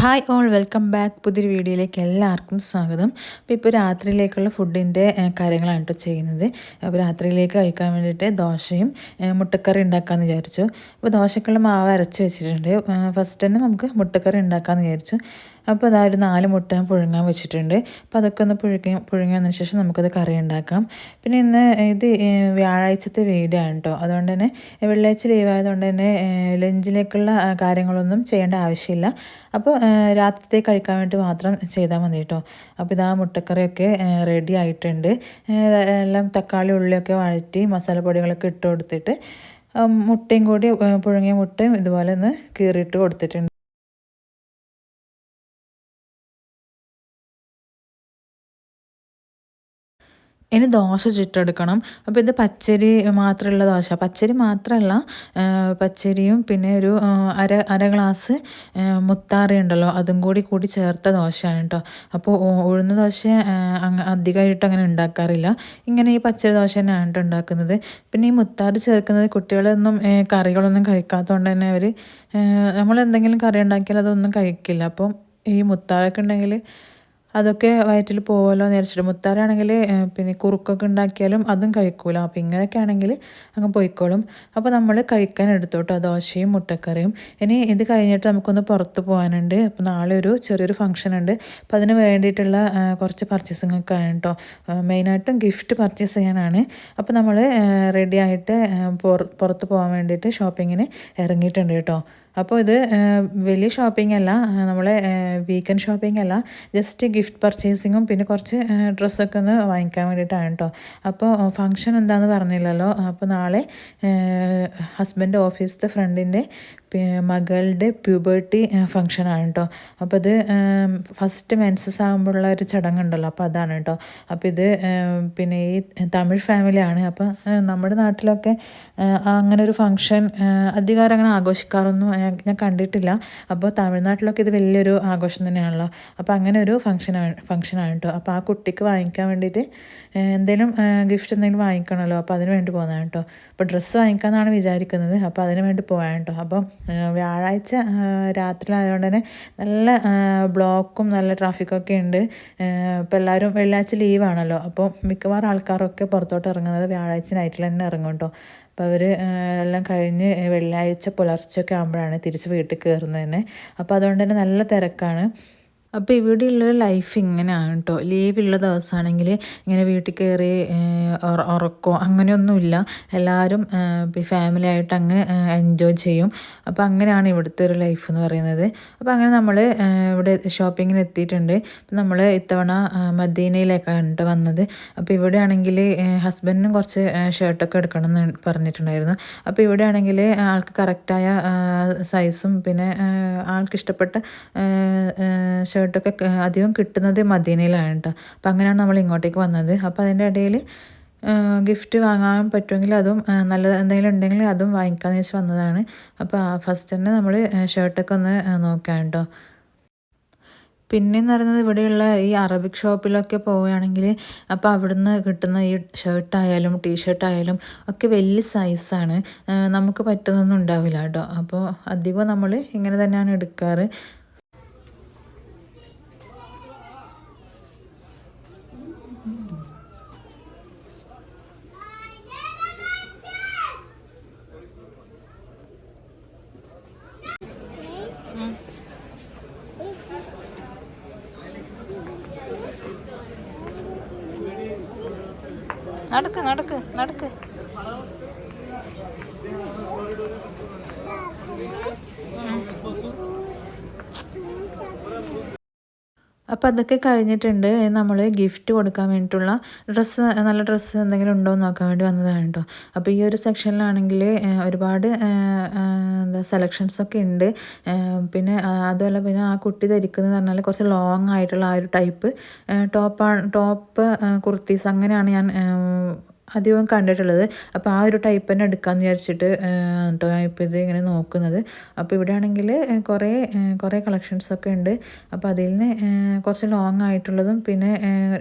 Hi all welcome back പുതിയൊരു വീഡിയോയിലേക്ക് എല്ലാവർക്കും സ്വാഗതം. അപ്പോൾ ഇപ്പോൾ രാത്രിയിലേക്കുള്ള ഫുഡിന്റെ കാര്യങ്ങളാണ് കേട്ടോ ചെയ്യുന്നത്. അപ്പോൾ രാത്രിയിലേക്ക് കഴിക്കാൻ വേണ്ടിയിട്ട് ദോശയും മുട്ടക്കറി ഉണ്ടാക്കാമെന്ന് വിചാരിച്ചു. അപ്പോൾ ദോശക്കുള്ള മാവ് അരച്ച് വെച്ചിട്ടുണ്ട്. ഫസ്റ്റ് തന്നെ നമുക്ക് മുട്ടക്കറി ഉണ്ടാക്കാമെന്ന് വിചാരിച്ചു. അപ്പോൾ അതാ ഒരു നാല് മുട്ട പുഴുങ്ങാൻ വെച്ചിട്ടുണ്ട്. അപ്പോൾ അതൊക്കെ ഒന്ന് പുഴുങ്ങി പുഴുങ്ങിയതിന് ശേഷം നമുക്കത് കറി ഉണ്ടാക്കാം. പിന്നെ ഇന്ന് ഇത് വ്യാഴാഴ്ചത്തെ വീടാണ് കേട്ടോ അതുകൊണ്ട് തന്നെ വെള്ളിയാഴ്ച ലീവ് ആയതുകൊണ്ട് തന്നെ ലഞ്ചിലേക്കുള്ള കാര്യങ്ങളൊന്നും ചെയ്യേണ്ട ആവശ്യമില്ല. അപ്പോൾ രാത്രിത്തെ കഴിക്കാൻ വേണ്ടി മാത്രം ചെയ്താൽ മതി കേട്ടോ അപ്പോൾ ഇതാ മുട്ടക്കറിയൊക്കെ റെഡി ആയിട്ടുണ്ട്. എല്ലാം തക്കാളി ഉള്ളിയൊക്കെ വഴറ്റി മസാലപ്പൊടികളൊക്കെ ഇട്ട് കൊടുത്തിട്ട് മുട്ടയും കൂടി പുഴുങ്ങിയ മുട്ടയും ഇതുപോലെ ഒന്ന് കീറിയിട്ട് കൊടുത്തിട്ടുണ്ട്. ഇനി ദോശ ചുട്ടെടുക്കണം. അപ്പോൾ ഇത് പച്ചരി മാത്രമുള്ള ദോശ. പച്ചരി മാത്രമല്ല പച്ചരിയും പിന്നെ ഒരു അര അര ഗ്ലാസ് മുത്താറി ഉണ്ടല്ലോ അതും കൂടി കൂടി ചേർത്ത ദോശയാണ് കേട്ടോ അപ്പോൾ ഉഴുന്ന ദോശ അധികമായിട്ട് അങ്ങനെ ഉണ്ടാക്കാറില്ല. ഇങ്ങനെ ഈ പച്ചരി ദോശ തന്നെയാണ് കേട്ടോ ഉണ്ടാക്കുന്നത്. പിന്നെ ഈ മുത്താറി ചേർക്കുന്നത് കുട്ടികളൊന്നും കറികളൊന്നും കഴിക്കാത്തതുകൊണ്ട് തന്നെ അവർ നമ്മൾ എന്തെങ്കിലും കറി ഉണ്ടാക്കിയാൽ അതൊന്നും കഴിക്കില്ല. അപ്പം ഈ മുത്താറൊക്കെ ഉണ്ടെങ്കിൽ അതൊക്കെ വയറ്റിൽ പോകുമല്ലോ എന്ന് മുത്താറാണെങ്കിൽ പിന്നെ കുറുക്കൊക്കെ ഉണ്ടാക്കിയാലും അതും കഴിക്കൂല. അപ്പോൾ ഇങ്ങനെയൊക്കെ ആണെങ്കിൽ അങ്ങ് പോയിക്കോളും. അപ്പോൾ നമ്മൾ കഴിക്കാൻ എടുത്തു കേട്ടോ. ദോശയും മുട്ടക്കറിയും. ഇനി ഇത് കഴിഞ്ഞിട്ട് നമുക്കൊന്ന് പുറത്ത് പോകാനുണ്ട്. അപ്പോൾ നാളെ ഒരു ചെറിയൊരു ഫംഗ്ഷൻ ഉണ്ട്. അപ്പോൾ അതിന് വേണ്ടിയിട്ടുള്ള കുറച്ച് പർച്ചേസിംഗ് ഒക്കെ ആണ് കേട്ടോ. മെയിനായിട്ടും ഗിഫ്റ്റ് പർച്ചേസ് ചെയ്യാനാണ്. അപ്പോൾ നമ്മൾ റെഡി ആയിട്ട് പുറത്ത് പോകാൻ വേണ്ടിയിട്ട് ഷോപ്പിങ്ങിന് ഇറങ്ങിയിട്ടുണ്ട് കേട്ടോ. അപ്പോൾ ഇത് വലിയ ഷോപ്പിംഗ് അല്ല നമ്മളെ വീക്കെൻഡ് ഷോപ്പിംഗ് അല്ല ജസ്റ്റ് ഗിഫ്റ്റ് പർച്ചേസിങ്ങും പിന്നെ കുറച്ച് ഡ്രസ്സൊക്കെ ഒന്ന് വാങ്ങിക്കാൻ വേണ്ടിയിട്ടാണ് കേട്ടോ അപ്പോൾ ഫങ്ഷൻ എന്താണെന്ന് പറഞ്ഞില്ലല്ലോ അപ്പോൾ നാളെ ഹസ്ബൻഡ് ഓഫീസിലത്തെ ഫ്രണ്ടിന്റെ മകളുടെ പ്യൂബേർട്ടി ഫങ്ഷനാണ് കേട്ടോ അപ്പോൾ ഇത് ഫസ്റ്റ് മെൻസസ് ആകുമ്പോഴുള്ള ഒരു ചടങ്ങുണ്ടല്ലോ അപ്പോൾ അതാണ് കേട്ടോ അപ്പോൾ ഇത് പിന്നെ ഈ തമിഴ് ഫാമിലിയാണ് അപ്പോൾ നമ്മുടെ നാട്ടിലൊക്കെ അങ്ങനെ ഒരു ഫങ്ഷൻ അധികാരം അങ്ങനെ ആഘോഷിക്കാറൊന്നും ഞാൻ കണ്ടിട്ടില്ല. അപ്പോൾ തമിഴ്നാട്ടിലൊക്കെ ഇത് വലിയൊരു ആഘോഷം തന്നെയാണല്ലോ. അപ്പോൾ അങ്ങനെ ഒരു ഫങ്ഷനാണ് ഫങ്ഷനാണ് കേട്ടോ അപ്പോൾ ആ കുട്ടിക്ക് വാങ്ങിക്കാൻ വേണ്ടിയിട്ട് എന്തെങ്കിലും ഗിഫ്റ്റ് എന്തെങ്കിലും വാങ്ങിക്കണമല്ലോ അപ്പോൾ അതിന് വേണ്ടി പോകുന്നതാണ് കേട്ടോ അപ്പോൾ ഡ്രസ്സ് വാങ്ങിക്കാമെന്നാണ് വിചാരിക്കുന്നത് അപ്പോൾ അതിന് വേണ്ടി പോകാൻ കേട്ടോ അപ്പം വ്യാഴാഴ്ച രാത്രിയിലായതുകൊണ്ട് തന്നെ നല്ല ബ്ലോക്കും നല്ല ട്രാഫിക്കൊക്കെ ഉണ്ട്. ഇപ്പോൾ എല്ലാവരും വെള്ളിയാഴ്ച ലീവാണല്ലോ അപ്പോൾ മിക്കവാറും ആൾക്കാരൊക്കെ പുറത്തോട്ട് ഇറങ്ങുന്നത് വ്യാഴാഴ്ച നൈറ്റിൽ തന്നെ ഇറങ്ങും കേട്ടോ അപ്പോൾ അവർ എല്ലാം കഴിഞ്ഞ് വെള്ളിയാഴ്ച പുലർച്ചൊക്കെ ആകുമ്പോഴാണ് തിരിച്ച് വീട്ടിൽ കയറുന്നത് തന്നെ. അപ്പോൾ അതുകൊണ്ട് തന്നെ നല്ല തിരക്കാണ്. അപ്പോൾ ഇവിടെയുള്ള ലൈഫ് ഇങ്ങനെയാണ് കേട്ടോ ലീവുള്ള ദിവസമാണെങ്കിൽ ഇങ്ങനെ വീട്ടിൽ കയറി ഉറക്കോ അങ്ങനെയൊന്നുമില്ല. എല്ലാവരും ഫാമിലി ആയിട്ട് അങ്ങ് എൻജോയ് ചെയ്യും. അപ്പോൾ അങ്ങനെയാണ് ഇവിടുത്തെ ഒരു ലൈഫ് എന്ന് പറയുന്നത്. അപ്പോൾ അങ്ങനെ നമ്മൾ ഇവിടെ ഷോപ്പിങ്ങിന് എത്തിയിട്ടുണ്ട്. അപ്പോൾ നമ്മൾ ഇത്തവണ മദീനയിലേക്കാണ് കേട്ടോ വന്നത്. അപ്പോൾ ഇവിടെ ആണെങ്കിൽ ഹസ്ബൻഡിനും കുറച്ച് ഷർട്ടൊക്കെ എടുക്കണം എന്ന് പറഞ്ഞിട്ടുണ്ടായിരുന്നു. അപ്പോൾ ഇവിടെ ആണെങ്കിൽ ആൾക്ക് കറക്റ്റായ സൈസും പിന്നെ ആൾക്ക് ഇഷ്ടപ്പെട്ട ഷർട്ടൊക്കെ അധികം കിട്ടുന്നത് മദീനയിലാണ് കേട്ടോ അപ്പം അങ്ങനെയാണ് നമ്മൾ ഇങ്ങോട്ടേക്ക് വന്നത്. അപ്പോൾ അതിന്റെ ഇടയിൽ ഗിഫ്റ്റ് വാങ്ങാൻ പറ്റുമെങ്കിൽ അതും നല്ല എന്തെങ്കിലും ഉണ്ടെങ്കിൽ അതും വാങ്ങിക്കാമെന്ന് വെച്ച് വന്നതാണ്. അപ്പോൾ ഫസ്റ്റ് തന്നെ നമ്മൾ ഷർട്ടൊക്കെ ഒന്ന് നോക്കാം കേട്ടോ പിന്നെയെന്ന് പറയുന്നത് ഇവിടെയുള്ള ഈ അറബിക് ഷോപ്പിലൊക്കെ പോവുകയാണെങ്കിൽ അപ്പോൾ അവിടുന്ന് കിട്ടുന്ന ഈ ഷർട്ടായാലും ടീ ഷർട്ടായാലും ഒക്കെ വലിയ സൈസാണ് നമുക്ക് പറ്റുന്നൊന്നും ഉണ്ടാവില്ല കേട്ടോ അപ്പോൾ അധികവും നമ്മൾ ഇങ്ങനെ തന്നെയാണ് എടുക്കാറ്. നടക്ക് നടക്ക് നടക്ക്. അപ്പോൾ അതൊക്കെ കഴിഞ്ഞിട്ടുണ്ട്. നമ്മൾ ഗിഫ്റ്റ് കൊടുക്കാൻ വേണ്ടിയിട്ടുള്ള ഡ്രസ്സ് നല്ല ഡ്രസ്സ് എന്തെങ്കിലും ഉണ്ടോ എന്ന് നോക്കാൻ വേണ്ടി വന്നതാണ് കേട്ടോ. അപ്പോൾ ഈ ഒരു സെക്ഷനിലാണെങ്കിൽ ഒരുപാട് എന്താ സെലക്ഷൻസ് ഒക്കെ ഉണ്ട്. പിന്നെ അതുപോലെ പിന്നെ ആ കുട്ടി ധരിക്കുന്നത് പറഞ്ഞാൽ കുറച്ച് ലോങ് ആയിട്ടുള്ള ആ ഒരു ടൈപ്പ് ടോപ്പാണ് ടോപ്പ് കുർത്തീസ് അങ്ങനെയാണ് ഞാൻ അധികവും കണ്ടിട്ടുള്ളത്. അപ്പോൾ ആ ഒരു ടൈപ്പ് തന്നെ എടുക്കാമെന്ന് വിചാരിച്ചിട്ട് കേട്ടോ ഇപ്പോൾ ഇത് ഇങ്ങനെ നോക്കുന്നത്. അപ്പോൾ ഇവിടെ ആണെങ്കിൽ കുറേ കുറേ കളക്ഷൻസൊക്കെ ഉണ്ട്. അപ്പോൾ അതിൽ നിന്ന് കുറച്ച് ലോങ് ആയിട്ടുള്ളതും പിന്നെ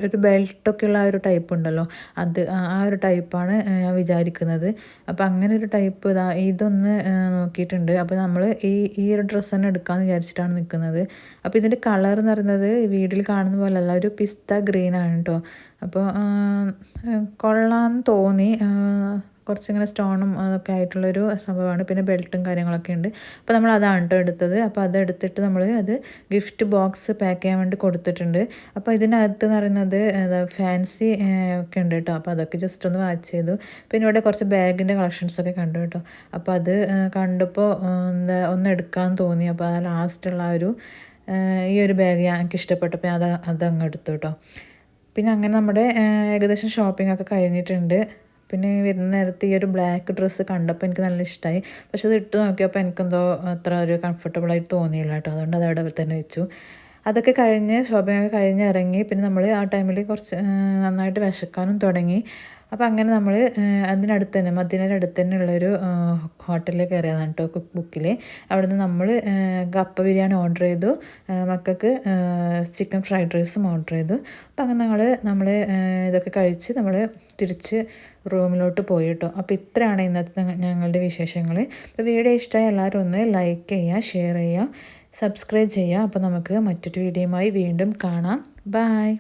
ഒരു ബെൽറ്റൊക്കെ ഉള്ള ആ ഒരു ടൈപ്പ് ഉണ്ടല്ലോ. അത് ആ ഒരു ടൈപ്പാണ് ഞാൻ വിചാരിക്കുന്നത്. അപ്പോൾ അങ്ങനെ ഒരു ടൈപ്പ് ഇതാ ഇതൊന്ന് നോക്കിയിട്ടുണ്ട്. അപ്പോൾ നമ്മൾ ഈ ഈ ഒരു ഡ്രസ്സ് തന്നെ എടുക്കാമെന്ന് വിചാരിച്ചിട്ടാണ് നിൽക്കുന്നത് അപ്പോൾ ഇതിന്റെ കളർ എന്ന് പറയുന്നത് വീട്ടിൽ കാണുന്ന പോലെയല്ല ഒരു പിസ്ത ഗ്രീനാണ് കേട്ടോ അപ്പോൾ കൊള്ളാമെന്ന് തോന്നി. കുറച്ചിങ്ങനെ സ്റ്റോണും അതൊക്കെ ആയിട്ടുള്ളൊരു സംഭവമാണ്. പിന്നെ ബെൽറ്റും കാര്യങ്ങളൊക്കെ ഉണ്ട്. അപ്പോൾ നമ്മൾ അതാണ് കേട്ടോ എടുത്തത്. അപ്പോൾ അത് എടുത്തിട്ട് നമ്മൾ അത് ഗിഫ്റ്റ് ബോക്സ് പാക്ക് ചെയ്യാൻ വേണ്ടി കൊടുത്തിട്ടുണ്ട്. അപ്പോൾ ഇതിനകത്ത് എന്ന് പറയുന്നത് ഫാൻസി ഒക്കെ ഉണ്ട് കേട്ടോ. അപ്പോൾ അതൊക്കെ ജസ്റ്റ് ഒന്ന് വാച്ച് ചെയ്തു. പിന്നെ ഇവിടെ കുറച്ച് ബാഗിന്റെ കളക്ഷൻസൊക്കെ കണ്ടു കേട്ടോ. അപ്പോൾ അത് കണ്ടപ്പോൾ എന്താ ഒന്ന് എടുക്കാൻ തോന്നി. അപ്പോൾ ആ ലാസ്റ്റുള്ള ഒരു ഈ ഒരു ബാഗ് എനിക്ക് ഇഷ്ടപ്പെട്ടപ്പോൾ അത് അതങ്ങ് എടുത്തു കേട്ടോ. പിന്നെ അങ്ങനെ നമ്മുടെ ഏകദേശം ഷോപ്പിംഗ് ഒക്കെ കഴിഞ്ഞിട്ടുണ്ട്. പിന്നെ വരുന്ന നേരത്ത് ഈ ഒരു ബ്ലാക്ക് ഡ്രസ്സ് കണ്ടപ്പോൾ എനിക്ക് നല്ല ഇഷ്ടമായി പക്ഷെ അത് ഇട്ട് നോക്കിയപ്പോൾ എനിക്കെന്തോ അത്ര ഒരു കംഫർട്ടബിളായിട്ട് തോന്നിയില്ല കേട്ടോ. അതുകൊണ്ട് അത് അവിടെ തന്നെ വെച്ചു. അതൊക്കെ കഴിഞ്ഞ് ഷോപ്പിംഗ് ഒക്കെ കഴിഞ്ഞ് ഇറങ്ങി. പിന്നെ നമ്മൾ ആ ടൈമിൽ കുറച്ച് നന്നായിട്ട് വിശക്കാനും തുടങ്ങി. അപ്പോൾ അങ്ങനെ നമ്മൾ അതിനടുത്ത് തന്നെ മദീനയുടെ അടുത്ത് തന്നെ ഉള്ളൊരു ഹോട്ടലിൽ കയറിയതാണ് കേട്ടോ കുക്ക് ബുക്കിൽ അവിടെ നിന്ന് നമ്മൾ കപ്പ ബിരിയാണി ഓർഡർ ചെയ്തു. മക്കൾക്ക് ചിക്കൻ ഫ്രൈഡ് റൈസും ഓർഡർ ചെയ്തു. അപ്പോൾ അങ്ങനെ ഞങ്ങൾ നമ്മൾ ഇതൊക്കെ കഴിച്ച് നമ്മൾ തിരിച്ച് റൂമിലോട്ട് പോയി കേട്ടോ അപ്പോൾ ഇത്രയാണ് ഇന്നത്തെ ഞങ്ങളുടെ വിശേഷങ്ങൾ അപ്പോൾ വീഡിയോ ഇഷ്ടമായ എല്ലാവരും ഒന്ന് ലൈക്ക് ചെയ്യുക ഷെയർ ചെയ്യുക സബ്സ്ക്രൈബ് ചെയ്യുക അപ്പോൾ നമുക്ക് മറ്റൊരു വീഡിയോയുമായി വീണ്ടും കാണാം. ബായ്